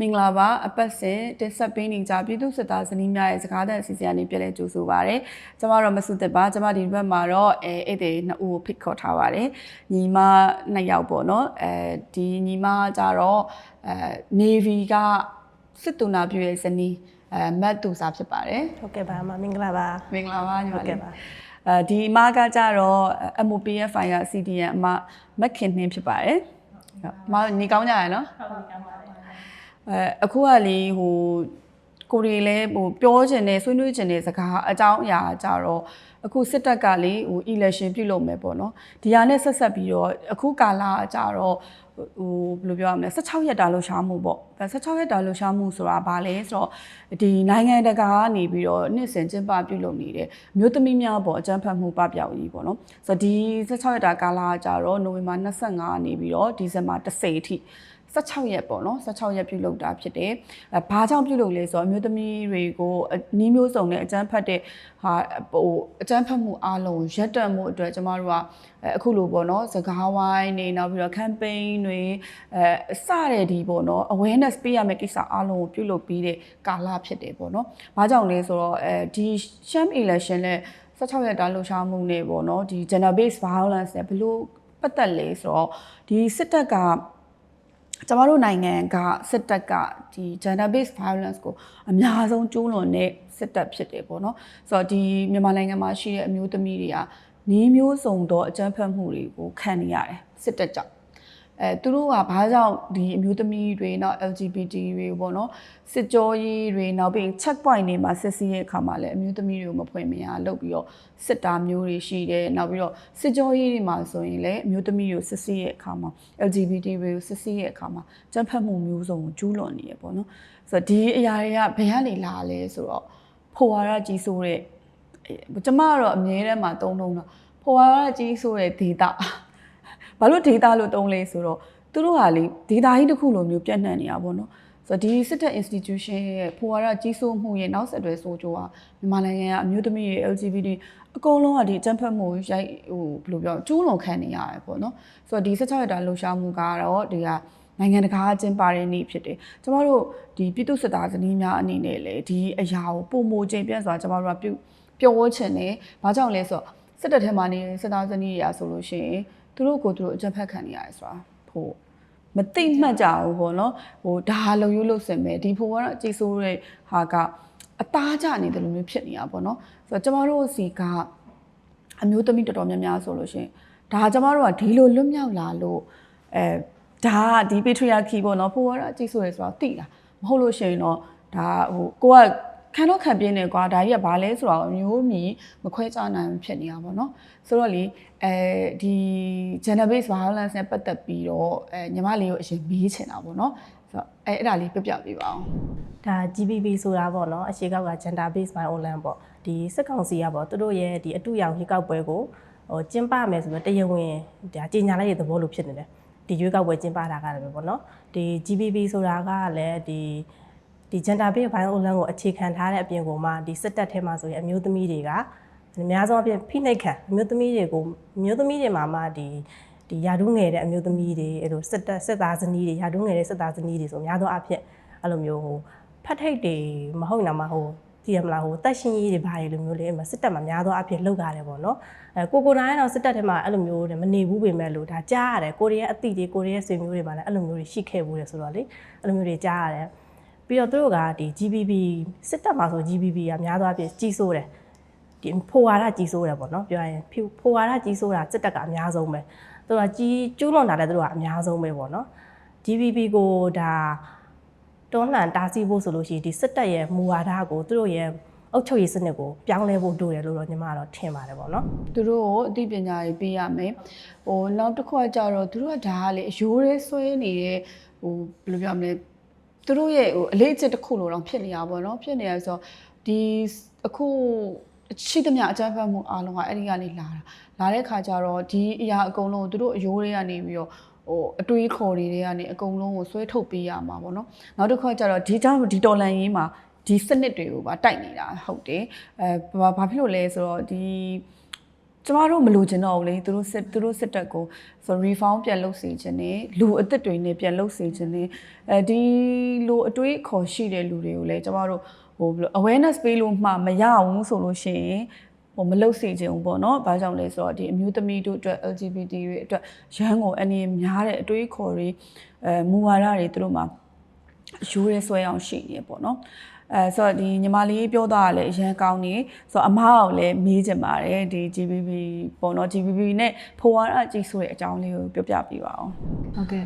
မင်္ဂလာပါအပတ်စဉ်တင်ဆက်ပေးနေကြပြည်သူစစ်သားဇနီးများရဲ့စကားသံအစီအစဉ်အနေနဲ့ပြည်လဲကြိုဆိုပါရစေ။ကျမတို့မဆုသက်ပါကျမဒီဘက်မှာတော့အဲအဲ့ဒီနှစ်ဦးကိုဖိတ်ခေါ်ထားပါတယ်။ညီမနှစ်ယောက်ပေါ့နော်။အဲဒီညီမကြတော့အဲ Navy ကစစ်တူနာပြည့်ရဲ့ဇနီးအဲမတ်တူစာဖြစ်ပါတယ်ဟုတ်ကဲ့ပါအမမင်္ဂလာပါ။မင်္ဂလာပါညီမဟုတ်ကဲ့လေးပါ။အဲဒီအမကကြတော့ MOPF fire CDN အမမက်ခင်နှင်းဖြစ်ပါတယ်။ဟုတ်အမနေကောင်းကြရနော်။ဟုတ်ကဲ့ပါ အဲအခုကလေဟိုကိုရီလဲဟိုပြောချင်တဲ့ဆွေးနွေးချင်တဲ့စကားအကြောင်းအရာကြတော့အခုစစ်တပ်ကလေဟို election ပြုလုပ်မယ်ပေါ့နော်ဒီဟာနဲ့ဆက်ဆက်ပြီးတော့အခုကာလအကြတော့ဟိုဘယ်လိုပြောရမလဲ16ရက်တာလှူရှားမှုပေါ့ဒါ16ရက်တာလှူရှားမှုဆိုတာဘာလဲဆိုတော့ဒီနိုင်ငံတကာကနေပြီးတော့နှစ်စဉ်ကျင်းပပြုလုပ်နေတယ်မြို့သမီးများပေါ့အကြမ်းဖက်မှုပပျောက်ကြီးပေါ့နော်ဆိုတော့ဒီ16ရက်တာကာလအကြတော့နိုဝင်ဘာ25နေပြီးတော့ဒီဇင်ဘာ10အထိ 16ရက်ပေါ့နော်16ရက်ပြုလုပ်တာဖြစ်တယ်အဲဘာကြောင့်ပြုလုပ်လဲဆိုတော့အမျိုးသမီးတွေကိုအနီးမျိုးစုံနဲ့အကြမ်းဖက်တဲ့ဟာဟိုအကြမ်းဖက်မှုအားလုံးရက်တက်မှုအတွက်ကျမတို့ကအဲအခုလိုပေါ့နော်စကားဝိုင်းနေနောက်ပြီးတော့ campaign တွေအဲစတဲ့ဒီပေါ့နော် awareness ပေးရမယ့်ကိစ္စအားလုံးကိုပြုလုပ်ပြီးတဲ့ကာလဖြစ်တယ်ပေါ့နော်ဘာကြောင့်လဲဆိုတော့အဲဒီ sham election နဲ့16ရက်တာလှုပ်ရှားမှုနဲ့ပေါ့နော်ဒီ gender based violence နဲ့ဘယ်လိုပတ်သက်လဲဆိုတော့ဒီစစ်တပ်က ကျမတို့နိုင်ငံကစစ်တပ်ကဒီ gender based violence ကိုအများဆုံးကျူးလွန်တဲ့စစ်တပ်ဖြစ်တယ်ပေါ့နော်ဆိုတော့ဒီမြန်မာနိုင်ငံမှာရှိတဲ့အမျိုးသမီးတွေကနီးမျိုးစုံသောအကြမ်းဖက်မှုတွေကိုခံနေရတယ်စစ်တပ်ကြောင့် အဲသူတို့ကဘာကြောင့်ဒီအမျိုးသမီးတွေနောက် LGBT တွေပေါ့နော်စစ်ကြောရေးတွေနောက်ပြီး check point တွေမှာစစ်ဆေးရဲ့အခါမှာလည်းအမျိုးသမီးတွေကိုမဖွင့်မရလုပ်ပြီးတော့စစ်တာမျိုးတွေရှိတယ်နောက်ပြီးတော့စစ်ကြောရေးတွေမှာဆိုရင်လည်းအမျိုးသမီးတွေကိုစစ်ဆေးရဲ့အခါမှာ LGBT တွေကိုစစ်ဆေးရဲ့အခါမှာကြမ်းဖက်မှုမျိုးစုံကိုကျူးလွန်နေရပေါ့နော်ဆိုတော့ဒီအရာတွေကဘယ်ကနေလာလဲဆိုတော့ဖိုဝါရကြီးဆိုတဲ့အဲကျမကတော့အမြဲတမ်းမှာတုံးတုံးတော့ဖိုဝါရကြီးဆိုတဲ့ဒေတာ ဘာလို့ data လို့တုံးလဲဆိုတော့သူတို့ဟာလေ data ကြီးတစ်ခုလိုမျိုးပြန့်နှံ့နေတာပေါ့နော်ဆိုတော့ဒီစစ်တပ် institution ရဲ့ဖိုဝါဒကြီးစိုးမှုရဲ့နောက်ဆက်တွဲဆိုးကျိုးကမြန်မာနိုင်ငံကအမျိုးသမီးရဲ့ LGBT အကုန်လုံးကဒီအကြမ်းဖက်မှုရိုက်ဟိုဘယ်လိုပြောကျူးလွန်ခံနေရတယ်ပေါ့နော်ဆိုတော့ဒီ16ရက်တာလှုပ်ရှားမှုကတော့ဒီကနိုင်ငံတကာအကျင်းပတဲ့နေ့ဖြစ်တယ်ကျမတို့ဒီပြည်သူစစ်သားဇနီးများအနေနဲ့လည်းဒီအရာကိုပုံမိုချိန်ပြန့်စွာကျမတို့ကပြုပြောဝချင်တယ်ဘာကြောင့်လဲဆိုတော့စစ်တပ်ထဲမှာနေတဲ့စစ်သားဇနီးတွေကဆိုလို့ရှိရင် သူတို့ကိုသူတို့အကြမ်းဖက်ခံနေရတယ်ဆိုတာဖို့မသိမှတ်ကြဘူးပေါ့နော်ဟိုဒါလုံရုပ်လို့ဆင်မယ်ဒီဖိုကတော့အကြည့်ဆိုးတဲ့ဟာကအသားကျနေတယ်လို့မျိုးဖြစ်နေတာပေါ့နော်ဆိုတော့ကျမတို့စီကအမျိုးသမီးတော်တော်များများဆိုလို့ရှိရင်ဒါကျမတို့ကဒီလိုလွတ်မြောက်လာလို့အဲဒါကဒီ patriarchy ပေါ့နော်ဖိုကတော့အကြည့်ဆိုးရဲဆိုတော့သိတာမဟုတ်လို့ရှိရင်တော့ဒါဟိုကိုက ခံတော့ခံပြင်းနေကွာဒါကြီးကဘာလဲဆိုတော့အမျိုးမီမခွဲခြားနိုင်ဘူးဖြစ်နေတာပေါ့နော်ဆိုတော့လေအဲဒီ gender based violence နဲ့ပတ်သက်ပြီးတော့အဲညီမလေးကိုအရင်မေးချင်တာပေါ့နော်ဆိုတော့အဲအဲ့ဒါလေးပြပြပေးပါအောင်ဒါ GBB ဆိုတာပေါ့နော်အရှိကောက်က gender based violence ပေါ့ဒီစစ်ကောင်စီကပေါ့သူတို့ရဲ့ဒီအတူရောင်ရေကောက်ပွဲကိုဟိုကျင်းပမယ်ဆိုတော့တရားဝင်ဒါကြီးညာလိုက်တဲ့သဘောလိုဖြစ်နေတယ်ဒီရွေးကောက်ပွဲကျင်းပတာကလည်းပဲပေါ့နော်ဒီ GBB ဆိုတာကလည်းဒီ ဒီ gender based violence ကိုအခြေခံထားတဲ့အပြင်ကိုမှဒီစစ်တပ်ထဲမှာဆိုရင်အမျိုးသမီးတွေကအများဆုံးအပြင်ဖိနှိပ်ခံအမျိုးသမီးတွေကိုအမျိုးသမီးတွေမှာမှဒီဒီယာဒူးငယ်တဲ့အမျိုးသမီးတွေအဲ့လိုစစ်တပ်စစ်သားဇနီးတွေယာဒူးငယ်တဲ့စစ်သားဇနီးတွေဆိုများသောအားဖြင့်အဲ့လိုမျိုးဟိုဖတ်ထိတ်တွေမဟုတ်နာမှာဟိုတည်ရမလားဟိုတက်ရှင်ကြီးတွေဘာတွေလိုမျိုးလေအဲ့မှာစစ်တပ်မှာများသောအားဖြင့်လောက်ရတယ်ပေါ့နော်အဲကိုကိုနိုင်တော့စစ်တပ်ထဲမှာအဲ့လိုမျိုးတွေမနေဘူးပေမဲ့လို့ဒါကြားရတယ်ကိုရီးယားအသည့်တွေကိုရီးယားဆွေမျိုးတွေမှာလည်းအဲ့လိုမျိုးတွေရှိခဲ့ဘူးလေဆိုတော့လေအဲ့လိုမျိုးတွေကြားရတယ် ပြီးတော့သူတို့ကဒီ GBB စစ်တပ်မှာဆို GBB ကများသောအားဖြင့်ကြီးစိုးတယ်ဒီဖိုဝါဒကြီးစိုးတယ်ပေါ့နော်ပြောရရင်ဖိုဝါဒကြီးစိုးတာစစ်တပ်ကအများဆုံးပဲသူကကြီးကျူးလွန်တာလည်းသူတို့ကအများဆုံးပဲပေါ့နော် GBB ကိုဒါတွန်းလှန်တားဆီးဖို့ဆိုလို့ရှိရင်ဒီစစ်တပ်ရဲ့မူဝါဒကိုသူတို့ရဲ့အုပ်ချုပ်ရေးစနစ်ကိုပြောင်းလဲဖို့လိုတယ်လို့တော့ညီမကတော့ထင်ပါတယ်ပေါ့နော်သူတို့ကိုအသိပညာတွေပေးရမယ်ဟိုနောက်တစ်ခုကကြတော့သူတို့ကဒါကလေအယိုးရဲဆွဲနေတဲ့ဟိုဘယ်လိုပြောမလဲ သူတို့ရဲ့ဟိုအလေးအကျင့်တစ်ခုလိုတော့ဖြစ်နေတာပေါ့နော်ဖြစ်နေရဆိုတော့ဒီအခုရှိသမျှအကြမ်းဖက်မှုအားလုံးကအဲ့ဒီကနေလာတာလာတဲ့ခါကျတော့ဒီအရာအကုန်လုံးကိုသူတို့အယိုးတွေကနေပြီးတော့ဟိုအတွေးခေါ်တွေတွေကနေအကုန်လုံးကိုဆွဲထုတ်ပေးရမှာပေါ့နော်နောက်တစ်ခါကျတော့ဒီကြောင့်ဒီတော်လန်ရေးမှာဒီစနစ်တွေကိုပါတိုက်နေတာဟုတ်တယ်အဲဘာဘာဖြစ်လို့လဲဆိုတော့ဒီ ကျမတို့မလိုချင်တော့ဘူးလေသူတို့စစ်သူတို့စစ်တပ်ကိုဆို reform ပြန်လုပ်စေချင်တယ်လူအစ်စ်တွေနဲ့ပြန်လုပ်စေချင်တယ်အဲဒီလိုအတွေးအခေါ်ရှိတဲ့လူတွေကိုလည်းကျမတို့ဟိုဘယ်လို awareness ပေးလို့မှမရဘူးဆိုလို့ရှိရင်ဟိုမလုပ်စေချင်ဘူးပေါ့နော်။ဘာကြောင့်လဲဆိုတော့ဒီအမျိုးသမီးတို့အတွက် LGBT တွေအတွက်ရန်ကိုအနေများတဲ့အတွေးအခေါ်တွေအဲမူဝါဒတွေသူတို့မှာ ရိုးရဲဆွဲအောင်ရှိနေပေါ့နော်အဲဆိုတော့ဒီညီမလေးပြောတာကလည်းအရန်ကောင်းနေဆိုတော့အမားအောင်လည်းမေးချင်ပါတယ်ဒီ GBB ပေါ့နော် GBB နဲ့ဖိုဝါရကြီးဆိုတဲ့အကြောင်းလေးကိုပြောပြပေးပါအောင်ဟုတ်ကဲ့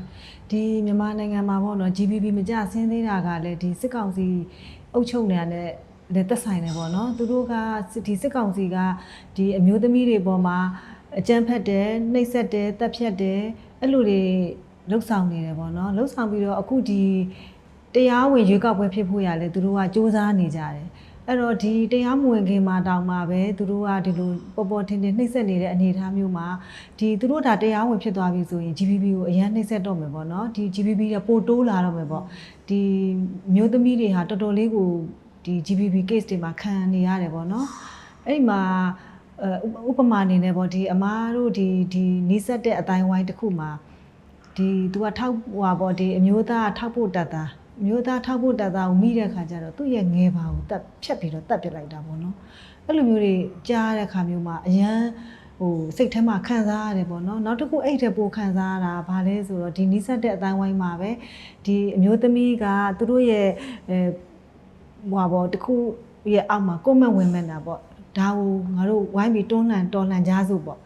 ဒီမြန်မာနိုင်ငံမှာပေါ့နော် GBB မကြဆင်းသေးတာကလည်းဒီစစ်ကောင်စီအုပ်ချုပ်နေတာနဲ့လည်းသက်ဆိုင်တယ်ပေါ့နော်သူတို့ကဒီစစ်ကောင်စီကဒီအမျိုးသမီးတွေပေါ်မှာအကြမ်းဖက်တယ်နှိပ်စက်တယ်တပ်ဖြတ်တယ်အဲ့လိုတွေလှုပ်ဆောင်နေတယ်ပေါ့နော်လှုပ်ဆောင်ပြီးတော့အခုဒီ တရားဝင်ရွေးကောက်ပွဲဖြစ်ဖို့ရလဲသူတို့ကစ조사နေကြတယ်အဲ့တော့ဒီတရားမဝင်ခင်မှာတောင်မှပဲသူတို့ကဒီလိုပေါ်ပေါ်ထင်ထင်နှိပ်စက်နေတဲ့အနေအထားမျိုးမှာဒီသူတို့ဒါတရားဝင်ဖြစ်သွားပြီဆိုရင် GBB ကိုအရန်နှိပ်စက်တော့မယ်ပေါ့နော်ဒီ GBB ကပိုတိုးလာတော့မယ်ပေါ့ဒီမျိုးသမီးတွေဟာတော်တော်လေးကိုဒီ GBB case တွေမှာခံနေရတယ်ပေါ့နော်အဲ့ဒီမှာအဲဥပမာအနေနဲ့ပေါ့ဒီအမားတို့ဒီဒီနီးစက်တဲ့အတိုင်းဝိုင်းတစ်ခုမှာဒီသူကထောက်ဟွာပေါ့ဒီအမျိုးသားကထောက်ဖို့တတ်တာအ မျိုးသားထောက်ဖို့တတ်တာကိုမိတဲ့ခါကျတော့သူ့ရဲ့ငယ်ပါကိုတတ်ဖြတ်ပြီးတော့တတ်ပစ်လိုက်တာပေါ့နော်အဲ့လိုမျိုးတွေကြားတဲ့ခါမျိုးမှာအရန်ဟိုစိတ်ထဲမှာခံစားရတယ်ပေါ့နော်နောက်တစ်ခုအဲ့တဲ့ပိုခံစားရတာဘာလဲဆိုတော့ဒီနီးစပ်တဲ့အတိုင်းဝိုင်းမှာပဲဒီအမျိုးသမီးကသူတို့ရဲ့အဲဟွာပေါ့တစ်ခုရဲ့အောက်မှာကွန်မန့်ဝင်မဲ့တာပေါ့ဒါကိုငါတို့ဝိုင်းပြီးတွန်းလှန်တော်လှန်ကြစို့ပေါ့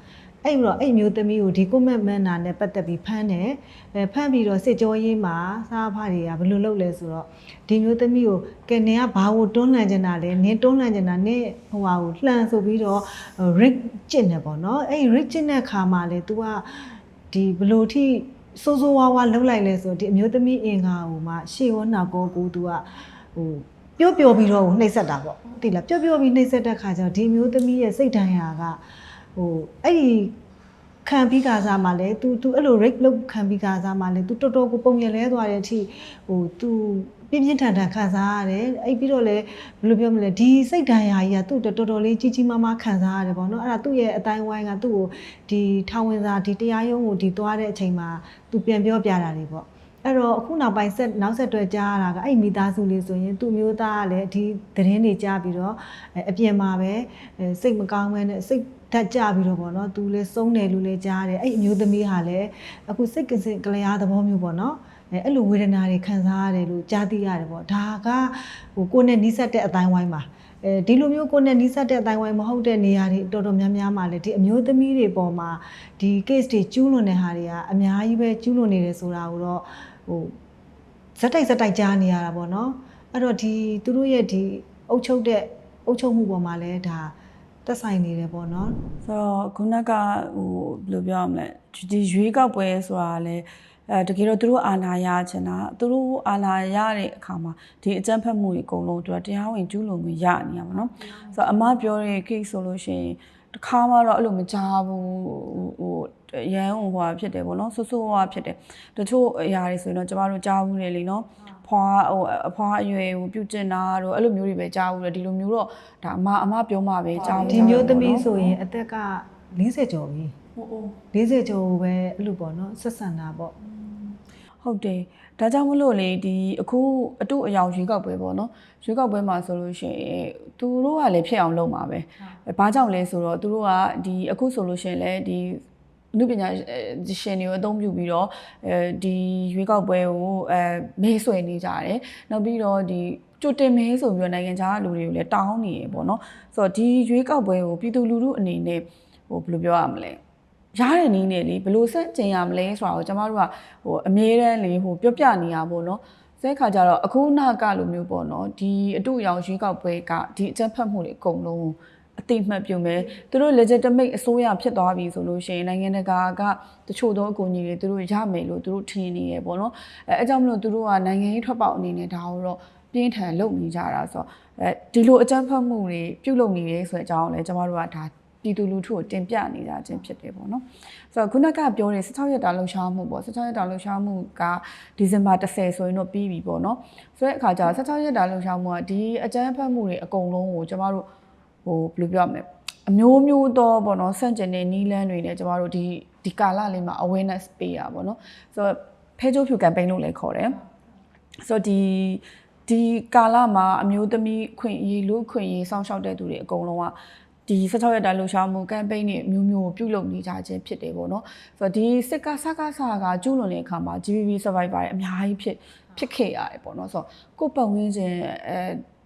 အဲ့တော့အဲ့မျိုးသမီးကိုဒီကွန်မန့်မန်နာနဲ့ပတ်သက်ပြီးဖမ်းတယ်အဲဖမ်းပြီးတော့စစ်ကြောရေးမှာစားဖားတွေကဘယ်လိုလုပ်လဲဆိုတော့ဒီမျိုးသမီးကိုကဲနေကဘာကိုတွန်းလှန်ချင်တာလဲနင်းတွန်းလှန်ချင်တာနင်းဟိုဟာကိုလှန်ဆိုပြီးတော့ rig ကျင့်တယ်ပေါ့နော်အဲ့ rig ကျင့်တဲ့ခါမှာလေ तू ကဒီဘယ်လိုထိစိုးစိုးဝါးဝါလှုပ်လိုက်လဲဆိုတော့ဒီအမျိုးသမီးအင်္ဂါကိုမှရှေ့ရောနောက်ကောကို तू ကဟိုပြော့ပြော့ပြီးတော့နှိပ်စက်တာပေါ့သိလားပြော့ပြော့ပြီးနှိပ်စက်တဲ့ခါကျတော့ဒီအမျိုးသမီးရဲ့စိတ်ဓာတ်ရာက ဟိုအဲ့ဒီခံပြီးကစားမှလည်း तू तू အဲ့လို rate လုပ်ခံပြီးကစားမှလည်း तू တော်တော်ကိုပုံရလဲသွားတဲ့အထိဟို तू ပြင်းပြင်းထန်ထန်ခံစားရတယ်အဲ့ပြီးတော့လည်းဘယ်လိုပြောမလဲဒီစိတ်ဓာတ်ရာကြီးကသူ့တော်တော်လေးကြီးကြီးမားမားခံစားရတယ်ပေါ့နော်အဲ့ဒါသူ့ရဲ့အတိုင်းဝိုင်းကသူ့ကိုဒီထောင်ဝင်စာဒီတရားရုံးကိုဒီသွားတဲ့အချိန်မှာ तू ပြန်ပြောပြတာတွေပေါ့ အဲ့တော့အခုနောက်ပိုင်းဆက်နောက်ဆက်တွဲကြားရတာကအဲ့မိသားစုလေးဆိုရင်သူ့မျိုးသားကလည်းဒီသတင်းတွေကြားပြီးတော့အဲ့အပြင်မှာပဲအဲစိတ်မကောင်းမဲနဲ့စိတ်ဓာတ်ကြပြီးတော့ပေါ့နော်သူလည်းစုံးတယ်လို့လည်းကြားတယ်အဲ့အမျိုးသမီးဟာလည်းအခုစိတ်ကစင်ကလျားသဘောမျိုးပေါ့နော်အဲအဲ့လိုဝေဒနာတွေခံစားရတယ်လို့ကြားသိရတယ်ပေါ့ဒါကဟိုကိုယ်နဲ့နီးစပ်တဲ့အတိုင်းဝိုင်းမှာအဲဒီလိုမျိုးကိုယ်နဲ့နီးစပ်တဲ့အတိုင်းဝိုင်းမဟုတ်တဲ့နေရာတွေတော်တော်များများမှာလည်းဒီအမျိုးသမီးတွေပေါ်မှာဒီ case တွေကျူးလွန်တဲ့ဟာတွေကအများကြီးပဲကျူးလွန်နေတယ်ဆိုတာကိုတော့ ဟိုဇက်တိုက်ဇက်တိုက်ကြားနေရတာပေါ့နော်အဲ့တော့ဒီသူတို့ရဲ့ဒီအုပ်ချုပ်တဲ့အုပ်ချုပ်မှုပေါ်မှာလည်းဒါသက်ဆိုင်နေတယ်ပေါ့နော်ဆိုတော့ခုနကဟိုဘယ်လိုပြောရမလဲဒီရွေးကောက်ပွဲဆိုတာလည်းအဲတကယ်တော့သူတို့အာဏာရချင်တာသူတို့အာဏာရတဲ့အခါမှာဒီအကြမ်းဖက်မှုတွေအကုန်လုံးသူကတရားဝင်ကျူးလွန်ခွင့်ရနေရပါတော့ဆိုတော့အမပြောတဲ့ case ဆိုလို့ရှိရင်တစ်ခါမှတော့အဲ့လိုမကြားဘူးဟို ရန်ဟိုဟွာဖြစ်တယ်ပေါ့နော်ဆိုးဆိုးဟွာဖြစ်တယ်တချို့အရာတွေဆိုရင်တော့ကျမတို့ကြားဘူးလေလीနော်ဖွာဟိုအဖွာအရွယ်ဟိုပြုတ်ကျင်တာတို့အဲ့လိုမျိုးတွေပဲကြားဘူးလေဒီလိုမျိုးတော့ဒါအမအမပြောမှပဲကြားဘူးဒီမျိုးသမီးဆိုရင်အသက်က40ကျော်ပြီဟိုဟို40ကျော်ကိုပဲအဲ့လိုပေါ့နော်ဆက်ဆံတာပေါ့ဟုတ်တယ်ဒါကြောင့်မလို့လေဒီအခုအတုအယောင်ရွေးကောက်ပွဲပေါ့နော်ရွေးကောက်ပွဲမှာဆိုလို့ရှိရင်သူတို့ကလည်းဖြစ်အောင်လုပ်မှာပဲဘာကြောင့်လဲဆိုတော့သူတို့ကဒီအခုဆိုလို့ရှိရင်လည်းဒီ နုပညာရှင်တွေကိုအသုံးပြုပြီးတော့အဲဒီရွေးကောက်ပွဲကိုအဲမဲဆွယ်နေကြတယ်နောက်ပြီးတော့ဒီကြိုတင်မဲဆိုပြီးတော့နိုင်ငံခြားလူတွေကိုလည်းတောင်းနေရပေါ့နော်ဆိုတော့ဒီရွေးကောက်ပွဲကိုပြည်သူလူထုအနေနဲ့ဟိုဘယ်လိုပြောရမလဲရတဲ့နည်းနဲ့လေဘယ်လို့ဆက်ကျင်ရမလဲဆိုတာကိုကျမတို့ကဟိုအမြဲတမ်းလေဟိုပြောပြနေရပါတော့စဲခါကြတော့အခုနောက်ကလိုမျိုးပေါ့နော်ဒီအတူရောင်ရွေးကောက်ပွဲကဒီအကြက်ဖက်မှုတွေအကုန်လုံး အတိမတ်ပြုံမယ်သူတို့ legitimate အစိုးရဖြစ်သွားပြီဆိုလို့ရှိရင်နိုင်ငံတကာကတချို့သောအကူအညီတွေသူတို့ရမယ်လို့သူတို့ထင်နေရပေါ့နော်အဲအကြောင်းမလို့သူတို့ကနိုင်ငံရေးထွက်ပေါက်အနေနဲ့ဒါကိုတော့ပြင်းထန်လုပ်နေကြတာဆိုတော့အဲဒီလိုအကြမ်းဖက်မှုတွေပြုတ်လုပ်နေရဲဆိုတဲ့အကြောင်းကိုလည်းကျမတို့ကဒါပြည်သူလူထုကိုတင်ပြနေကြခြင်းဖြစ်တယ်ပေါ့နော်ဆိုတော့ခုနကပြောတဲ့16ရက်တာလှုပ်ရှားမှုပေါ့16ရက်တာလှုပ်ရှားမှုကဒီဇင်ဘာ10ဆိုရင်တော့ပြီးပြီပေါ့နော်ဆိုတဲ့အခါကျတော့16ရက်တာလှုပ်ရှားမှုကဒီအကြမ်းဖက်မှုတွေအကုန်လုံးကိုကျမတို့ ဟိုဘယ်လိုပြောရမလဲအမျိုးမျိုးသောပေါ့နော်ဆန့်ကျင်တဲ့နီးလန်းတွေနဲ့ကျမတို့ဒီဒီကာလလေးမှာ awareness ပေးရပါပေါ့နော်ဆိုတော့ဖဲချိုးဖြူ campaign လို့လည်းခေါ်တယ်ဆိုတော့ဒီဒီကာလမှာအမျိုးသမီးခွင့်အရေးလူခွင့်အရေးစောင့်ရှောက်တဲ့သူတွေအကုန်လုံးကဒီ16ရက်တာလှူရှာမှု campaign တွေအမျိုးမျိုးကိုပြုလုပ်နေကြခြင်းဖြစ်တယ်ပေါ့နော်ဆိုတော့ဒီစစ်ကစကားစကားကျူးလွန်တဲ့အခါမှာ GBB survivor တွေအများကြီးဖြစ်ဖြစ်ခဲ့ရတယ်ပေါ့နော်ဆိုတော့ကိုယ့်ပတ်ဝန်းကျင်အဲ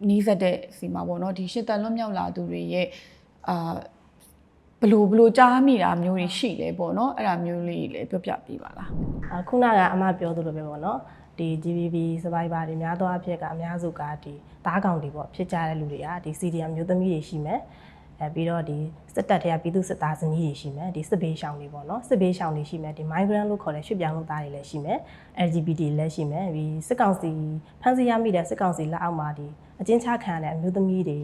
နီးစပ်တဲ့စီမှာပေါ့နော်ဒီရှစ်တန်လွတ်မြောက်လာသူတွေရဲ့အာဘလို့ဘလို့ကြားမိတာမျိုးတွေရှိလဲပေါ့နော်အဲ့ဒါမျိုးလေးလည်းပြောပြပေးပါလားအခုနကအမပြောသလိုပဲပေါ့နော်ဒီ GBB survivor တွေများသောအားဖြင့်ကအများစုကဒီတားကောင်တွေပေါ့ဖြစ်ကြတဲ့လူတွေကဒီ CDM မျိုးသမီးတွေရှိမယ် အဲပြီးတော့ဒီစစ်တပ်တွေကပြည်သူစစ်သားစနီးတွေရှိမယ်ဒီစစ်ဘေးရှောင်တွေပေါ့နော်စစ်ဘေးရှောင်တွေရှိမယ်ဒီ migrant လို့ခေါ်တဲ့ရွှေ့ပြောင်းလုပ်သားတွေလည်းရှိမယ် LGBT လည်းရှိမယ်ဒီစစ်ကောင်စီဖမ်းဆီးရမိတဲ့စစ်ကောင်စီလက်အောက်မှာဒီအကျဉ်းချခံရတဲ့အမျိုးသမီးတွေ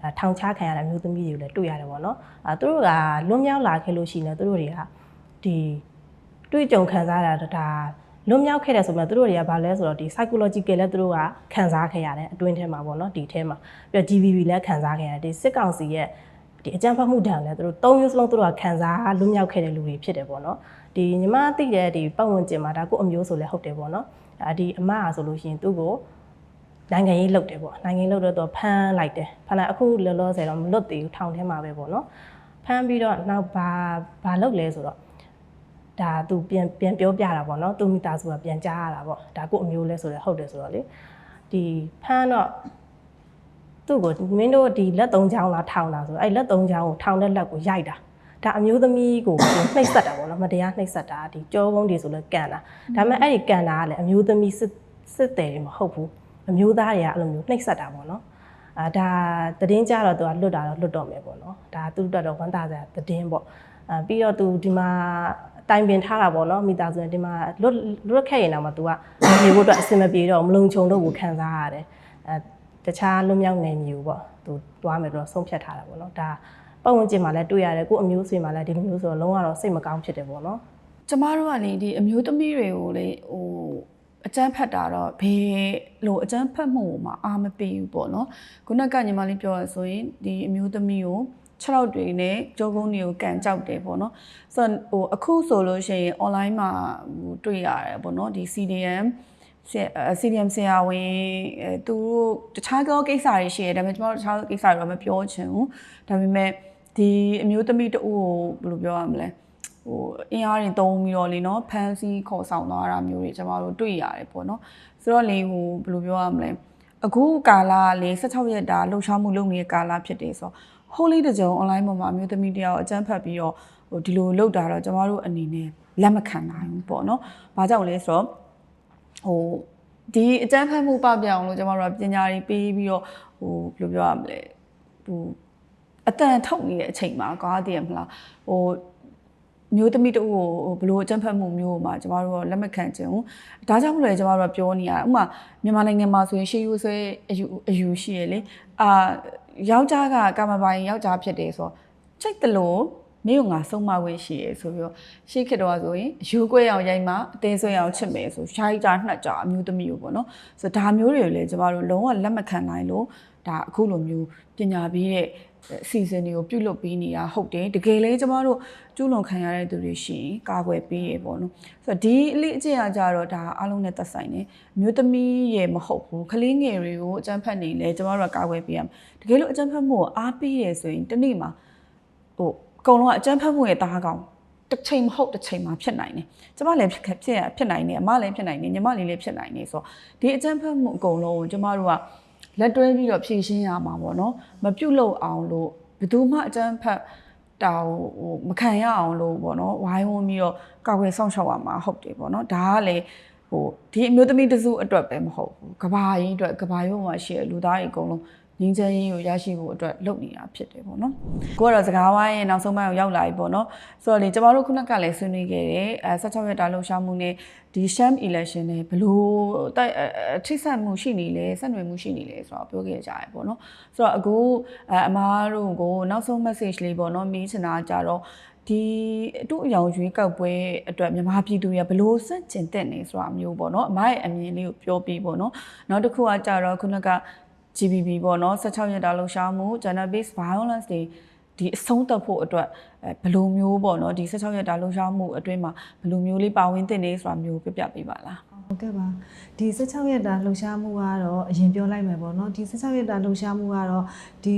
အဲထောင်ချခံရတဲ့အမျိုးသမီးတွေကိုလည်းတွေ့ရတယ်ပေါ့နော်အဲသူတို့ကလွန်မြောက်လာခဲ့လို့ရှိရင်လည်းသူတို့တွေကဒီတွေ့ကြုံခံစားရတာဒါလွန်မြောက်ခဲ့တယ်ဆိုမှသူတို့တွေကဘာလဲဆိုတော့ဒီ psychological လည်းသူတို့ကခံစားခဲ့ရတယ်အတွင်းထဲမှာပေါ့နော်ဒီထဲမှာပြီးတော့ GBB လည်းခံစားခဲ့ရတယ်ဒီစစ်ကောင်စီရဲ့ ဒီအကြမ်းဖက်မှုဒဏ်လည်းသူတို့သုံးမျိုးစလုံးသူတို့ကခံစားလွန်မြောက်ခဲ့တဲ့လူတွေဖြစ်တယ်ပေါ့နော်ဒီညီမသိတဲ့ဒီပတ်ဝန်းကျင်မှာဒါကိုအမျိုးဆိုလည်းဟုတ်တယ်ပေါ့နော်အာဒီအမအားဆိုလို့ရှိရင်သူ့ကိုနိုင်ငံရေးလုပ်တယ်ပေါ့နိုင်ငံရေးလုပ်တော့သူဖမ်းလိုက်တယ်ဖမ်းလိုက်အခုလောလောဆယ်တော့မလွတ်သေးဘူးထောင်ထဲမှာပဲပေါ့နော်ဖမ်းပြီးတော့နောက်ဘာဘာလုပ်လဲဆိုတော့ဒါသူပြန်ပြန်ပြောပြတာပေါ့နော်သူမိသားစုကပြန်ကြားရတာပေါ့ဒါကိုအမျိုးလဲဆိုတော့ဟုတ်တယ်ဆိုတော့လေဒီဖမ်းတော့ သူ့ကိုမင်းတို့ဒီလက်သုံးချောင်းလားထောင်တာဆိုတော့အဲ့လက်သုံးချောင်းကိုထောင်တဲ့လက်ကိုရိုက်တာဒါအမျိုးသမီးကိုနှိပ်စက်တာပေါ့နော်မတရားနှိပ်စက်တာဒီကြောကုန်းတွေဆိုလဲကန်တာဒါပေမဲ့အဲ့ဒီကန်တာကလည်းအမျိုးသမီးစစ်စစ်တယ်တွေမဟုတ်ဘူးအမျိုးသားတွေကအဲ့လိုမျိုးနှိပ်စက်တာပေါ့နော်အာဒါသတင်းကြတော့သူကလွတ်တာတော့လွတ်တော့မယ်ပေါ့နော်ဒါသူ့အတွက်တော့ဝန်တာစရာသတင်းပေါ့အာပြီးတော့သူဒီမှာတိုင်ပင်ထားတာပေါ့နော်မိသားစုနဲ့ဒီမှာလွတ်လွတ်ခဲ့ရင်တော့မှ तू ကနေဖို့အတွက်အဆင်မပြေတော့မလုံခြုံတော့ဘူးခံစားရတယ်အဲ တခြားလွတ်မြောက်နေမျိုးပေါ့သူတွားမယ်တော့ဆုံးဖြတ်ထားတာပေါ့နော်ဒါပတ်ဝန်းကျင်မှာလည်းတွေ့ရတယ်ကို့အမျိုးဆွေမှာလည်းဒီလိုမျိုးဆိုတော့လုံးဝတော့စိတ်မကောင်းဖြစ်တယ်ပေါ့နော်ကျမတို့ကလေဒီအမျိုးသမီးတွေကိုလေဟိုအကျန်းဖတ်တာတော့ဘယ်လိုအကျန်းဖတ်မှုမှာအာမပေးဘူးပေါ့နော်ခုနကညီမလေးပြောရဆိုရင်ဒီအမျိုးသမီးကို6လောက်တွေနဲ့ကြောကုန်းတွေကိုကန်ကြောက်တယ်ပေါ့နော်ဆိုတော့ဟိုအခုဆိုလို့ရှိရင် online မှာဟိုတွေ့ရတယ်ပေါ့နော်ဒီ CDM ဆရာ CDM ဆရာဝန်အဲသူတို့တခြားသောကိစ္စတွေရှိရတယ်ဒါပေမဲ့ကျွန်တော်တို့တခြားသောကိစ္စတွေတော့မပြောချင်ဘူးဒါပေမဲ့ဒီအမျိုးသမီးတဦးကိုဘယ်လိုပြောရမလဲဟိုအင်အားတွေတုံးပြီးတော့လေနော်ဖန်စီခေါ်ဆောင်သွားတာမျိုးတွေကျွန်တော်တို့တွေ့ရတယ်ပေါ့နော်ဆိုတော့လေဟိုဘယ်လိုပြောရမလဲအခုကာလကလေ16ရက်တာလှုပ်ရှားမှုလုပ်နေတဲ့ကာလဖြစ်တယ်ဆိုတော့ Holy တကြုံ online ပေါ်မှာအမျိုးသမီးတယောက်အကြမ်းဖက်ပြီးတော့ဟိုဒီလိုလုပ်တာတော့ကျွန်တော်တို့အနေနဲ့လက်မခံနိုင်ဘူးပေါ့နော်။ဘာကြောင့်လဲဆိုတော့ ဟိုဒီအကြမ်းဖက်မှုပပြောင်လို့ကျွန်တော်တို့ကပညာတွေပေးပြီးတော့ဟိုဘယ်လိုပြောရမလဲဟိုအတန်ထုတ်နေတဲ့အချိန်မှာကွာတည်ရမလားဟိုမျိုးသမီးတို့ကိုဘလို့အကြံဖတ်မှုမျိုးမှာကျမတို့ကလက်မခံချင်ဘူး။ဒါကြောင့်မလို့လေကျမတို့ကပြောနေရတာ။ဥပမာမြန်မာနိုင်ငံမှာဆိုရင်ရှေးရိုးဆွဲအယူအယူရှိရလေ။အာယောက်ျားကကာမပိုင်ယောက်ျားဖြစ်တယ်ဆိုတော့ချိတ်တလို့ မင်းကငါဆုံးမခွင့်ရှိရဆိုပြီးတော့ရှေးခေတ်တော့ဆိုရင်ယူကွဲအောင်ရိုက်မှအသေးဆွဲအောင်ချစ်မယ်ဆိုရှိုင်းကြနှက်ကြအမျိုးသမီးကိုပေါ့နော်။ဆိုတော့ဒါမျိုးတွေကိုလည်းကျမတို့လုံးဝလက်မခံနိုင်လို့ဒါအခုလိုမျိုးပညာပေးတဲ့အစီအစဉ်တွေကိုပြုလုပ်ပေးနေတာဟုတ်တယ်တကယ်လဲကျမတို့ကျူးလွန်ခံရတဲ့သူတွေရှိရင်ကာကွယ်ပေးရပေါ့နော်ဆိုတော့ဒီအလေးအကျင့်အကြတော့ဒါအားလုံးနဲ့သက်ဆိုင်တယ်မျိုးသမီးရဲ့မဟုတ်ဘူးကလေးငယ်တွေကိုအကြမ်းဖက်နေလဲကျမတို့ကကာကွယ်ပေးရမယ်တကယ်လို့အကြမ်းဖက်မှုကိုအားပေးရဆိုရင်တစ်နေ့မှာဟိုအ ကုန်လုံးကအကြမ်းဖက်မှုရဲ့တားကောင်တစ်ချိန်မဟုတ်တစ်ချိန်မှာဖြစ်နိုင်တယ်ကျမလည်းဖြစ်ဖြစ်ရဖြစ်နိုင်တယ်အမလည်းဖြစ်နိုင်တယ်ညီမလေးလည်းဖြစ်နိုင်တယ်ဆိုတော့ဒီအကြမ်းဖက်မှုအကုန်လုံးကိုကျမတို့ကလက်တွဲပြီးတော့ဖြည့်ရှင်းရမှာပေါ့နော်မပြုတ်လို့အောင်လို့ဘယ်သူမှအကျန်းဖတ်တောင်ဟိုမခံရအောင်လို့ပေါ့နော်ဝိုင်းဝန်းပြီးတော့ကောက်ွယ်ဆောင်ရှောက်ရမှာဟုတ်တယ်ပေါ့နော်ဒါကလည်းဟိုဒီအမျိုးသမီးတစုအတွက်ပဲမဟုတ်ဘူးကဘာကြီးအတွက်ကဘာရုံမှာရှိတဲ့လူသားတွေအကုန်လုံး ငင်းချမ်းရေးကိုရရှိဖို့အတွက်လုပ်နေတာဖြစ်တယ်ပေါ့နော်ကိုကတော့စကားဝိုင်းရဲ့နောက်ဆုံးပိုင်းကိုရောက်လာပြီပေါ့နော်ဆိုတော့လေကျမတို့ခုနကလည်းဆွေးနွေးခဲ့တယ်အဲ16ရက်တာလှုပ်ရှားမှုနဲ့ဒီ sham election နဲ့ဘလို့တိုက်အထိဆက်မှုရှိနေလဲဆက်နွယ်မှုရှိနေလဲဆိုတော့ပြောခဲ့ကြရပေါ့နော်ဆိုတော့အခုအအမားတို့ကိုနောက်ဆုံး message လေးပေါ့နော်မေးချင်တာကြတော့ဒီအတူအယောင်ရွေးကောက်ပွဲအတွက်မြန်မာပြည်သူတွေကဘလို့စန့်ကျင်တဲ့နေဆိုတာမျိုးပေါ့နော်အမရဲ့အမြင်လေးကိုပြောပြီးပေါ့နော်နောက်တစ်ခုကကြတော့ခုနက GBB ပေါ့နော်16ရက်တာလှုပ်ရှားမှု gender based violence တွေဒီအဆုံးသတ်ဖို့အတွက်အဲဘယ်လိုမျိုးပေါ့နော်ဒီ16ရက်တာလှုပ်ရှားမှုအတွင်းမှာဘယ်လိုမျိုးလေးပါဝင်သင့်နေဆိုတာမျိုးပြပြပေးပါလားဟုတ်ကဲ့ပါဒီ16ရက်တာလှုပ်ရှားမှုကတော့အရင်ပြောလိုက်မယ်ပေါ့နော်ဒီ16ရက်တာလှုပ်ရှားမှုကတော့ဒီ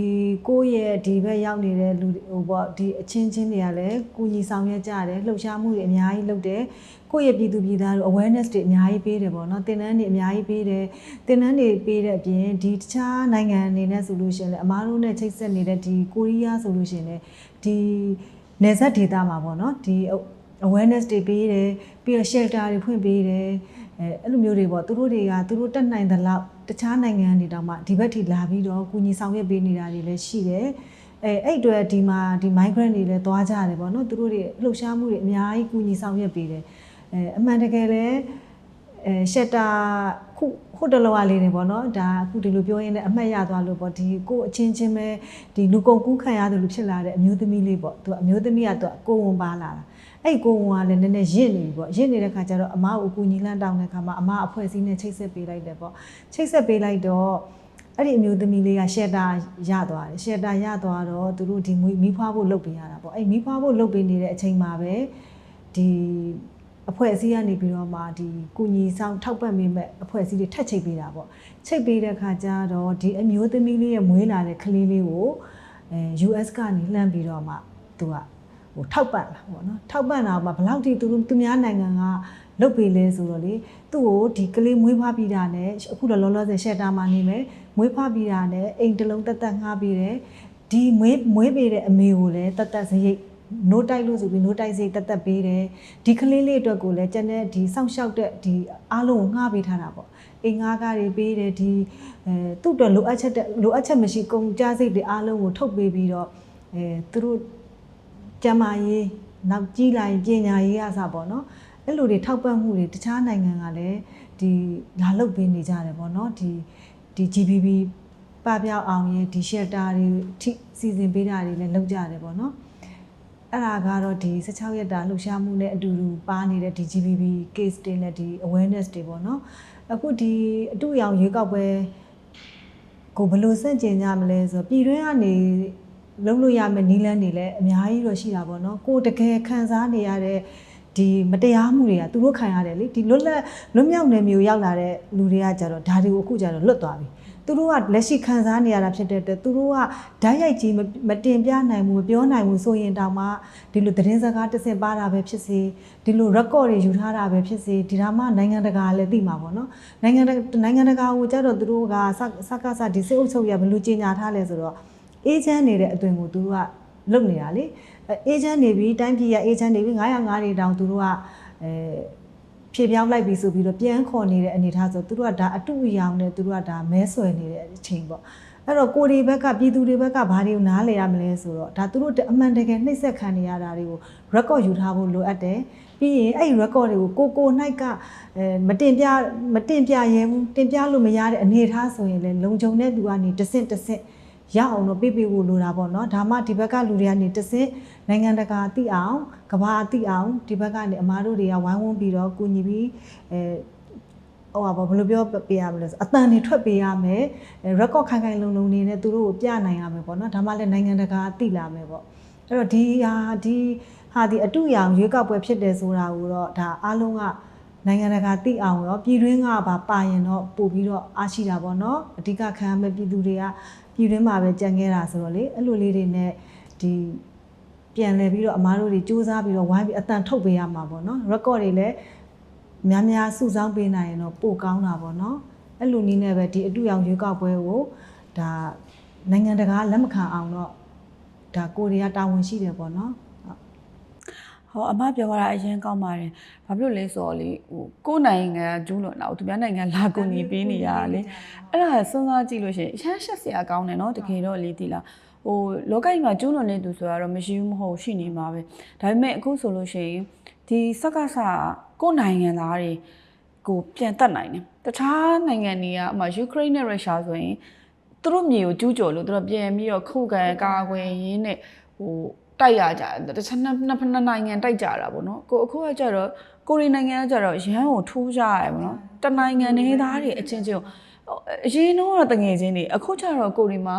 ကိုယ့်ရဲ့ဒီဘက်ရောက်နေတဲ့လူဟိုပေါ့ဒီအချင်းချင်းတွေကလည်းကုညီဆောင်ရွက်ကြတယ်လှုပ်ရှားမှုတွေအများကြီးလုပ်တယ် ကိုယ့်ရဲ့ပြည်သူပြည်သားတို့ awareness တွေအများကြီးပေးတယ်ပေါ့နော်သင်တန်းတွေအများကြီးပေးတယ်သင်တန်းတွေပေးတဲ့အပြင်ဒီတခြားနိုင်ငံအနေနဲ့ဆိုလို့ရှိရင်လည်းအမားတို့နဲ့ချိတ်ဆက်နေတဲ့ဒီကိုရီးယားဆိုလို့ရှိရင်လည်းဒီနေဆက်ဒေတာမှာပေါ့နော်ဒီ awareness တွေပေးတယ်ပြီးတော့ shelter တွေဖွင့်ပေးတယ်အဲအဲ့လိုမျိုးတွေပေါ့သူတို့တွေကသူတို့တက်နိုင်သလောက်တခြားနိုင်ငံတွေတောင်မှဒီဘက်ထိလာပြီးတော့ကူညီဆောင်ရွက်ပေးနေတာတွေလည်းရှိတယ်အဲအဲ့အတွက်ဒီမှာဒီ migrant တွေလည်းသွားကြတယ်ပေါ့နော်သူတို့တွေလှုပ်ရှားမှုတွေအများကြီးကူညီဆောင်ရွက်ပေးတယ် အဲအမှန်တကယ်လည်းအဲ shelter ခုဟိုတလောကလေးတွေပေါ့နော်ဒါအခုဒီလိုပြောရင်းနဲ့အမှတ်ရသွားလို့ပေါ့ဒီကိုအချင်းချင်းပဲဒီလူကုန်ကူးခံရတယ်လို့ဖြစ်လာတဲ့အမျိုးသမီးလေးပေါ့သူကအမျိုးသမီးကသူကကိုယ်ဝန်ပါလာတာအဲ့ကိုဝန်ကလည်းနည်းနည်းရင့်နေပြီပေါ့ရင့်နေတဲ့ခါကျတော့အမကိုအကူညီလန့်တောင်းတဲ့ခါမှာအမအဖွဲ့အစည်းနဲ့ချိတ်ဆက်ပေးလိုက်တယ်ပေါ့ချိတ်ဆက်ပေးလိုက်တော့အဲ့ဒီအမျိုးသမီးလေးကရှက်တာရသွားတယ်ရှက်တာရသွားတော့သူတို့ဒီမွေးမိဖွားဖို့လုပ်ပေးရတာပေါ့အဲ့မိဖွားဖို့လုပ်ပေးနေတဲ့အချိန်မှာပဲဒီ အဖွဲ့အစည်းကနေပြီးတော့မှဒီကုညီဆောင်ထောက်ပံ့ပေးမဲ့အဖွဲ့အစည်းတွေထက်ချိတ်ပေးတာပေါ့ချိတ်ပေးတဲ့ခါကျတော့ဒီအမျိုးသမီးလေးရဲ့မွေးလာတဲ့ကလေးလေးကိုအဲ US ကနေလှမ်းပြီးတော့မှသူကဟိုထောက်ပံ့လာပေါ့နော်ထောက်ပံ့တာမှာဘယ်လောက်ထိသူတို့သူများနိုင်ငံကလုပ်ပေးလဲဆိုတော့လေသူ့ကိုဒီကလေးမွေးဖွားပြီးတာနဲ့အခုတော့လောလောဆယ်ရှက်တာမှာနေမယ်မွေးဖွားပြီးတာနဲ့အိမ်တစ်လုံးတက်တက်ငှားပြီးတယ်ဒီမွေးမွေးပေးတဲ့အမေကိုလည်းတက်တက်စရိတ် နိုးတိုက်လို့ဆိုပြီးနိုးတိုက်စရိတ်တက်တက်ပေးတယ်ဒီကလေးလေးအတွက်ကိုလည်းကျန်တဲ့ဒီစောင့်ရှောက်တဲ့ဒီအားလုံးကိုငှားပေးထားတာပေါ့အိမ်ငှားကားတွေပေးတယ်ဒီအဲသူ့အတွက်လိုအပ်ချက်တဲ့လိုအပ်ချက်မရှိကုန်ကြစိတ်တွေအားလုံးကိုထုတ်ပေးပြီးတော့အဲသူတို့ကျမရေးနောက်ကြီးလာရင်ပညာရေးအစားပေါ့နော်အဲ့လိုတွေထောက်ပံ့မှုတွေတခြားနိုင်ငံကလည်းဒီလာလုပ်ပေးနေကြတယ်ပေါ့နော်ဒီဒီ GBB ပပြောက်အောင်ရေးဒီ shelter တွေထိစီစဉ်ပေးတာတွေလည်းလုပ်ကြတယ်ပေါ့နော် အဲ့ဒါကတော့ဒီ16ရက်တာလှူရှားမှုနဲ့အတူတူပါနေတဲ့ဒီ GBB case တွေနဲ့ဒီ awareness တွေပေါ့နော်အခုဒီအတူရောင်ရွေးကောက်ပွဲကိုဘယ်လိုစန့်ကျင်ကြမလဲဆိုတော့ပြည်တွင်းကနေလုံးလို့ရမယ့်နီးလန်းတွေလည်းအများကြီးတော့ရှိတာပေါ့နော်ကိုယ်တကယ်ခံစားနေရတဲ့ဒီမတရားမှုတွေကသူတို့ခံရတယ်လေဒီလွတ်လပ်လွတ်မြောက်နေမျိုးရောက်လာတဲ့လူတွေကကြတော့ဒါတွေကိုအခုကြတော့လွတ်သွားပြီ သူတို့ကလက်ရှိခံစားနေရတာဖြစ်တဲ့အတွက်သူတို့ကဓာတ်ရိုက်ကြီးမမတင်ပြနိုင်ဘူးမပြောနိုင်ဘူးဆိုရင်တောင်မှဒီလိုသတင်းစကားတစ်စင်ပါတာပဲဖြစ်စေဒီလို record တွေယူထားတာပဲဖြစ်စေဒီဒါမှနိုင်ငံတကာလည်းသိမှာပေါ့နော်နိုင်ငံတကာနိုင်ငံတကာကိုကြတော့သူတို့ကစစကစဒီစစ်အုပ်ချုပ်ရဘယ်လိုကြီးညာထားလဲဆိုတော့အေဂျင့်နေတဲ့အသွင်ကိုသူတို့ကလုပ်နေတာလေအေဂျင့်နေပြီးတိုင်းပြည်ရအေဂျင့်နေပြီး905တွေတောင်သူတို့ကအဲ ဖြည့်ပြောင်းလိုက်ပြီဆိုပြီးတော့ပြန်ခေါ်နေတဲ့အနေအထားဆိုသူတို့ကဒါအတူအယောင်နဲ့သူတို့ကဒါမဲဆွယ်နေတဲ့အချိန်ပေါ့အဲ့တော့ကိုဒီဘက်ကပြည်သူတွေဘက်ကဘာတွေကိုနားလည်ရမလဲဆိုတော့ဒါသူတို့အမှန်တကယ်နှိမ့်ဆက်ခံနေရတာတွေကို record ယူထားဖို့လိုအပ်တယ်ပြီးရင်အဲ့ဒီ record တွေကိုကိုကိုနိုင်ကအဲမတင်ပြမတင်ပြရဲဘူးတင်ပြလို့မရတဲ့အနေအထားဆိုရင်လည်းလုံခြုံတဲ့သူကနေတဆင့်တဆင့် ရအောင်တော့ပြပြဖို့လိုတာပေါ့နော်ဒါမှဒီဘက်ကလူတွေကနေတဆင့်နိုင်ငံတကာသိအောင်ကမ္ဘာသိအောင်ဒီဘက်ကနေအမားတို့တွေကဝိုင်းဝန်းပြီးတော့ကူညီပြီးအဲဟိုပါဘယ်လိုပြောပေးရမလဲဆိုအတန်တွေထွက်ပေးရမယ် record ခိုင်ခိုင်လုံလုံနေနဲ့သူတို့ကိုပြနိုင်ရမယ်ပေါ့နော်ဒါမှလည်းနိုင်ငံတကာသိလာမယ်ပေါ့အဲ့တော့ဒီဟာဒီဟာဒီအတူရောင်ရွေးကောက်ပွဲဖြစ်တယ်ဆိုတာကိုတော့ဒါအားလုံးကနိုင်ငံတကာသိအောင်ရောပြည်တွင်းကပါပါရင်တော့ပို့ပြီးတော့အားရှိတာပေါ့နော်အဓိကခံရမယ့်ပြည်သူတွေက ပြည်တွင်းမှာပဲကြံခဲ့တာဆိုတော့လေအဲ့လိုလေးတွေနဲ့ဒီပြန်လဲပြီးတော့အမားတို့တွေစူးစမ်းပြီးတော့ဝိုင်းပြီးအတန်ထုတ်ပေးရမှာပေါ့နော် record တွေလည်းများများစုဆောင်းပေးနိုင်ရင်တော့ပိုကောင်းတာပေါ့နော်အဲ့လိုနည်းနဲ့ပဲဒီအတူရောင်ရွေးကောက်ပွဲကိုဒါနိုင်ငံတကာလက်မခံအောင်တော့ဒါကိုရီးယားတာဝန်ရှိတယ်ပေါ့နော် ဟောအမပြောတာအရင်ကောင်းပါတယ်ဘာဖြစ်လို့လဲဆိုတော့လေဟိုကိုယ်နိုင်ငံကကျူးလွန်တာကိုသူများနိုင်ငံလာကူညီပေးနေရတာလေအဲ့ဒါစဉ်းစားကြည့်လို့ရှိရင်အရန်ရှက်စရာကောင်းတယ်နော်တကယ်တော့လေဒီလားဟိုလောကကြီးမှာကျူးလွန်နေသူဆိုတာတော့မရှိဘူးမဟုတ်ရှိနေမှာပဲဒါပေမဲ့အခုဆိုလို့ရှိရင်ဒီစက္ကစကိုယ်နိုင်ငံသားတွေကိုပြန်တက်နိုင်တယ်တခြားနိုင်ငံတွေကအမှယူကရိန်းနဲ့ရုရှားဆိုရင်သူတို့မြေကိုကျူးကျော်လို့သူတို့ပြန်ပြီးတော့ခုခံကာကွယ်ရင်းနဲ့ဟို တိုက်ရကြတယ်တခြားနှစ်နှစ်နှစ်နိုင်ငံတိုက်ကြတာပေါ့နော်ကိုအခုကကြတော့ကိုရီနိုင်ငံကကြတော့ရန်ကိုထိုးကြရတယ်ပေါ့နော်တနိုင်ငံနေသားတွေအချင်းချင်းကိုအရင်တော့တငယ်ချင်းတွေအခုကျတော့ကိုရီမှာ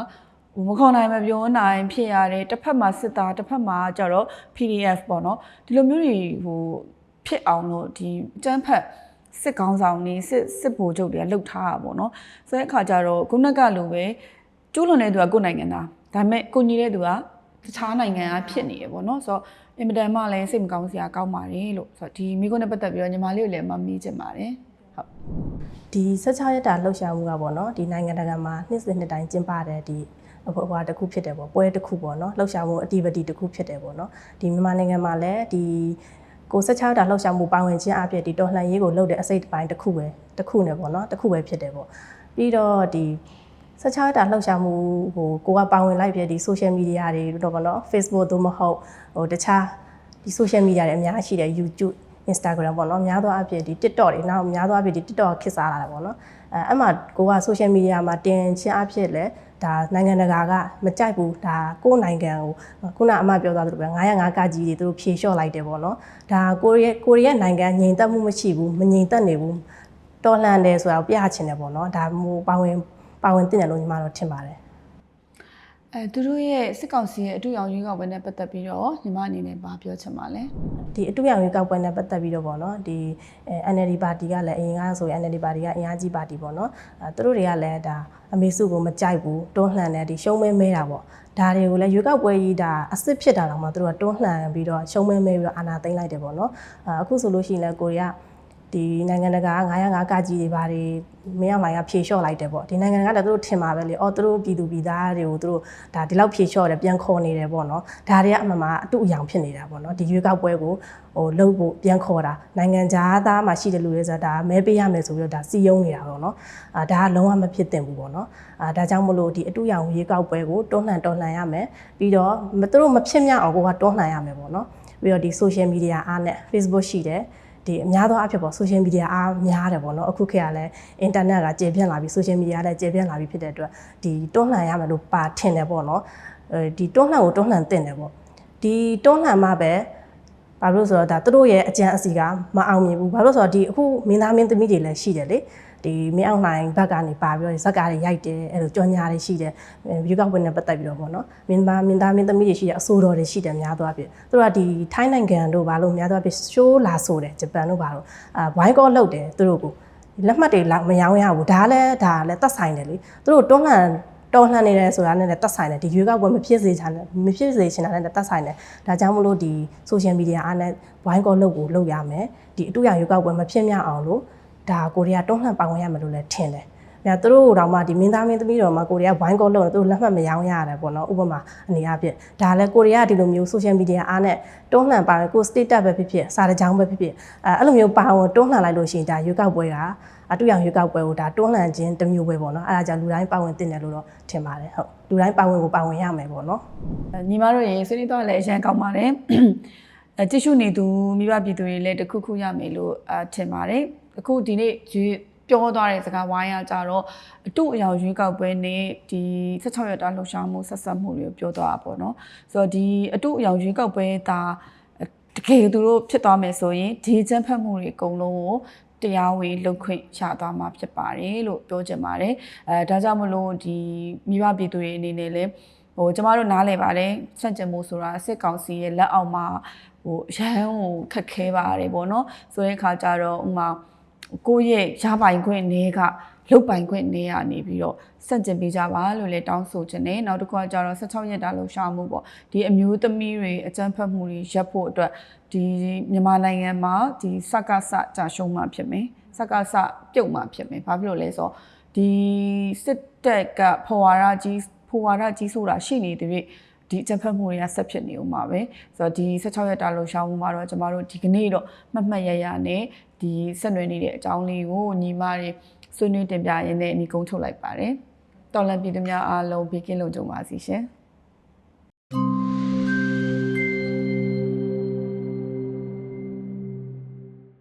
ဟဟိုမခေါ်နိုင်မပြောနိုင်ဖြစ်ရတယ်တစ်ဖက်မှာစစ်သားတစ်ဖက်မှာကျတော့ PDF ပေါ့နော်ဒီလိုမျိုးတွေဟိုဖြစ်အောင်လို့ဒီအကျန်းဖက်စစ်ကောင်းဆောင်နေစစ်စစ်ဗိုလ်ချုပ်တွေကလှုပ်ထားတာပေါ့နော်ဆိုတဲ့အခါကျတော့ခုနကလိုပဲကျူးလွန်တဲ့သူကကိုယ်နိုင်ငံသားဒါပေမဲ့ကိုညီတဲ့သူကတ ခြားနိုင်ငံကဖြစ်နေရပေါ့နော်ဆိုတော့အင်မတန်မှလည်းစိတ်မကောင်းစရာကောင်းပါတယ်လို့ဆိုတော့ဒီမိကုန်းနဲ့ပတ်သက်ပြီးတော့ညီမလေးကိုလည်းမမေးချင်ပါတယ်ဟုတ်ဒီ16ရက်တာလှုပ်ရှားမှုကပေါ့နော်ဒီနိုင်ငံတကာမှာနှစ်စဉ်နှစ်တိုင်းကျင်းပတဲ့ဒီအဘွားတစ်ခုဖြစ်တယ်ပေါ့ပွဲတစ်ခုပေါ့နော်လှုပ်ရှားမှုအတီးပတီတစ်ခုဖြစ်တယ်ပေါ့နော်ဒီမြန်မာနိုင်ငံမှာလည်းဒီကို16တာလှုပ်ရှားမှုပါဝင်ခြင်းအဖြစ်ဒီတော်လှန်ရေးကိုလှုပ်တဲ့အစိတ်တစ်ပိုင်းတစ်ခုပဲတစ်ခုနဲ့ပေါ့နော်တစ်ခုပဲဖြစ်တယ်ပေါ့ပြီးတော့ဒီ 16တာလှုပ်ရှားမှုဟိုကိုကပါဝင်လိုက်ပြဒီ social media တွေတော့ပေါ့နော် Facebook သို့မဟုတ်ဟိုတခြားဒီ social media တွေအများကြီးရှိတယ် YouTube Instagram ပေါ့နော်များသောအားဖြင့်ဒီ TikTok တွေနောက်များသောအားဖြင့်ဒီ TikTok ခေတ်စားလာတာပေါ့နော်အဲအဲ့မှာကိုက social media မှာတင်ခြင်းအဖြစ်လဲဒါနိုင်ငံတကာကမကြိုက်ဘူးဒါကိုယ့်နိုင်ငံကိုခုနအမပြောသွားသလိုပဲ905ကကြီးတွေသူတို့ဖြေလျှော့လိုက်တယ်ပေါ့နော်ဒါကိုရီးယားကိုရီးယားနိုင်ငံငြိမ်သက်မှုမရှိဘူးမငြိမ်သက်နေဘူးတော်လှန်တယ်ဆိုတာကိုပြချင်တယ်ပေါ့နော်ဒါမျိုးပါဝင် ပါဝင်တင်တယ်လို့ညီမတို့ထင်ပါတယ်အဲသူတို့ရဲ့စစ်ကောင်စီရဲ့အတူရောင်ရွေးကောက်ပွဲနဲ့ပတ်သက်ပြီးတော့ညီမအနေနဲ့ဘာပြောချင်ပါလဲဒီအတူရောင်ရွေးကောက်ပွဲနဲ့ပတ်သက်ပြီးတော့ပေါ့နော်ဒီအဲ NLD ပါတီကလည်းအရင်ကဆိုရင် NLD ပါတီကအင်အားကြီးပါတီပေါ့နော်အဲသူတို့တွေကလည်းဒါအမေစုကိုမကြိုက်ဘူးတွန်းလှန်တယ်ဒီရှုံးမဲမဲတာပေါ့ဒါတွေကိုလည်းရွေးကောက်ပွဲကြီးဒါအစ်စ်ဖြစ်တာတော့မှသူတို့ကတွန်းလှန်ပြီးတော့ရှုံးမဲမဲပြီးတော့အာဏာသိမ်းလိုက်တယ်ပေါ့နော်အဲအခုဆိုလို့ရှိရင်လည်းကိုရီးယား ဒီနိုင်ငံတကာ905ကကြီးတွေဘာတွေမင်းအောင်လိုင်ကဖြေလျှော့လိုက်တယ်ပေါ့ဒီနိုင်ငံကလည်းသူတို့ထင်ပါပဲလေအော်သူတို့ပြည်သူပြည်သားတွေကိုသူတို့ဒါဒီလောက်ဖြေလျှော့တယ်ပြန်ခေါ်နေတယ်ပေါ့နော်ဒါတွေကအမှန်မှာအတူအယောင်ဖြစ်နေတာပေါ့နော်ဒီရွေးကောက်ပွဲကိုဟိုလှုပ်ဖို့ပြန်ခေါ်တာနိုင်ငံသားမှာရှိတဲ့လူတွေဆိုတာဒါမဲပေးရမယ်ဆိုပြီးတော့ဒါစီယုံနေတာပေါ့နော်အာဒါကလုံးဝမဖြစ်သင့်ဘူးပေါ့နော်အာဒါကြောင့်မလို့ဒီအတူအယောင်ရွေးကောက်ပွဲကိုတွန်းလှန်တွန်းလှန်ရမယ်ပြီးတော့မသူတို့မဖြစ်မြောက်အောင်ကိုကတွန်းလှန်ရမယ်ပေါ့နော်ပြီးတော့ဒီ social media အားနဲ့ Facebook ရှိတယ် ဒီအများသောအဖြစ်ပေါ့ social media အားများတယ်ပေါ့နော်အခုခေတ်ကလည်း internet ကကျေပြန့်လာပြီ social media ကလည်းကျေပြန့်လာပြီဖြစ်တဲ့အတွက်ဒီတွန်းလှန်ရမယ်လို့ပါထင်တယ်ပေါ့နော်အဲဒီတွန်းလှန်ကိုတွန်းလှန်တင်တယ်ပေါ့ဒီတွန်းလှန်မှပဲဘာလို့လဲဆိုတော့ဒါသူတို့ရဲ့အကြံအစီကမအောင်မြင်ဘူးဘာလို့လဲဆိုတော့ဒီအခုမင်းသားမင်းသမီးတွေလည်းရှိတယ်လေ ဒီမင်းအောင်နိုင်ဘက်ကနေပါပြီးတော့ဇက်ကားတွေရိုက်တယ်အဲ့လိုကြော်ညာတွေရှိတယ်ဗီဒီယိုကောက်ပွဲနဲ့ပတ်သက်ပြီးတော့ပေါ့နော်မင်းသားမင်းသားမင်းသမီးတွေရှိတယ်အဆိုတော်တွေရှိတယ်များသောအားဖြင့်သူတို့ကဒီထိုင်းနိုင်ငံတို့ဘာလို့များသောအားဖြင့်ရှိုးလာဆိုတယ်ဂျပန်တို့ဘာလို့အာဝိုင်းကောလုပ်တယ်သူတို့ကိုလက်မှတ်တွေလောက်မရောင်းရဘူးဒါလည်းဒါလည်းသက်ဆိုင်တယ်လေသူတို့တွန်းလှန်တော်လှန်နေတယ်ဆိုတာနဲ့လည်းတက်ဆိုင်တယ်ဒီရွေးကောက်ပွဲမဖြစ်စေချင်တယ်မဖြစ်စေချင်တာနဲ့တက်ဆိုင်တယ်ဒါကြောင့်မလို့ဒီ social media အားနဲ့ဝိုင်းကောလုပ်ကိုလုပ်ရမယ်ဒီအတူရရွေးကောက်ပွဲမဖြစ်မြောက်အောင်လို့ ဒါကိုရီးယားတွန်းလှန်ပါဝင်ရမယ်လို့လည်းထင်တယ်။ဒါသူတို့တော့မှဒီမင်းသားမင်းသမီးတော်မှာကိုရီးယားဝိုင်းကောလုပ်တယ်သူတို့လက်မှတ်မရောင်းရရတယ်ပေါ့နော်ဥပမာအနေအချင်းဒါလည်းကိုရီးယားဒီလိုမျိုး social media အားနဲ့တွန်းလှန်ပါမယ်ကို status ပဲဖြစ်ဖြစ်စာတကြောင်းပဲဖြစ်ဖြစ်အဲအဲ့လိုမျိုးပါဝင်တွန်းလှန်လိုက်လို့ရှိရင်ဒါရွေးကောက်ပွဲကအတူရရွေးကောက်ပွဲကိုဒါတွန်းလှန်ခြင်းတစ်မျိုးပဲပေါ့နော်အဲဒါကြောင့်လူတိုင်းပါဝင်တင်တယ်လို့တော့ထင်ပါတယ်ဟုတ်လူတိုင်းပါဝင်ကိုပါဝင်ရမယ်ပေါ့နော်အဲညီမတို့ရေဆွေးနွေးတော့လည်းအရန်ကောင်းပါတယ်အဲတ िश ူနေသူမိဘပြည်သူတွေလည်းတခုခုရမယ်လို့အထင်ပါတယ် အခုဒီနေ့ရွေးပြောသွားတဲ့စကားဝိုင်းရကြတော့အတူအယောင်ရွေးကောက်ပွဲနဲ့ဒီ16ရက်တာလှုပ်ရှားမှုဆက်ဆက်မှုတွေကိုပြောသွားတာပေါ့နော်ဆိုတော့ဒီအတူအယောင်ရွေးကောက်ပွဲဒါတကယ်သူတို့ဖြစ်သွားမယ်ဆိုရင်ဒီချမ်းဖတ်မှုတွေအကုန်လုံးကိုတရားဝင်လှုပ်ခွင့်ရသွားမှာဖြစ်ပါတယ်လို့ပြောချင်ပါတယ်အဲဒါကြောင့်မလို့ဒီမိဘပြည်သူတွေအနေနဲ့လည်းဟိုကျမတို့နားလည်ပါတယ်စန့်ကျင်မှုဆိုတာစစ်ကောင်စီရဲ့လက်အောက်မှာဟိုရဟန်းကိုခက်ခဲပါတယ်ပေါ့နော်ဆိုတဲ့အခါကျတော့ဥမာ ကိုယ့်ရဲ့ရပိုင်ခွင့်နေကလုတ်ပိုင်ခွင့်နေရနေပြီးတော့စန့်ကျင်ပေးကြပါလို့လည်းတောင်းဆိုခြင်းနဲ့နောက်တစ်ခုကကျတော့16ရက်တာလှုပ်ရှားမှုပေါ့ဒီအမျိုးသမီးတွေအကြမ်းဖက်မှုတွေရပ်ဖို့အတွက်ဒီမြန်မာနိုင်ငံမှာဒီစက္ကစကြာရှုံးမှဖြစ်မယ်စက္ကစပြုတ်မှဖြစ်မယ်ဘာဖြစ်လို့လဲဆိုတော့ဒီစစ်တပ်ကဖော်ဝါဒကြီးဖိုဝါဒကြီးဆိုတာရှိနေတဲ့တွေ့ ဒီအကြံဖတ်မှုတွေကဆက်ဖြစ်နေဦးမှာပဲဆိုတော့ဒီ16ရက်တာလှုပ်ရှားမှုမှာတော့ကျမတို့ဒီကနေ့တော့မှတ်မှတ်ရရနဲ့ဒီဆက်နွယ်နေတဲ့အကြောင်းလေးကိုညီမတွေဆွေးနွေးတင်ပြရင်းနဲ့အနီကုန်းထုတ်လိုက်ပါတယ်တော်လန်ပြည်သူများအားလုံးဘေးကင်းလုံခြုံပါစေရှင်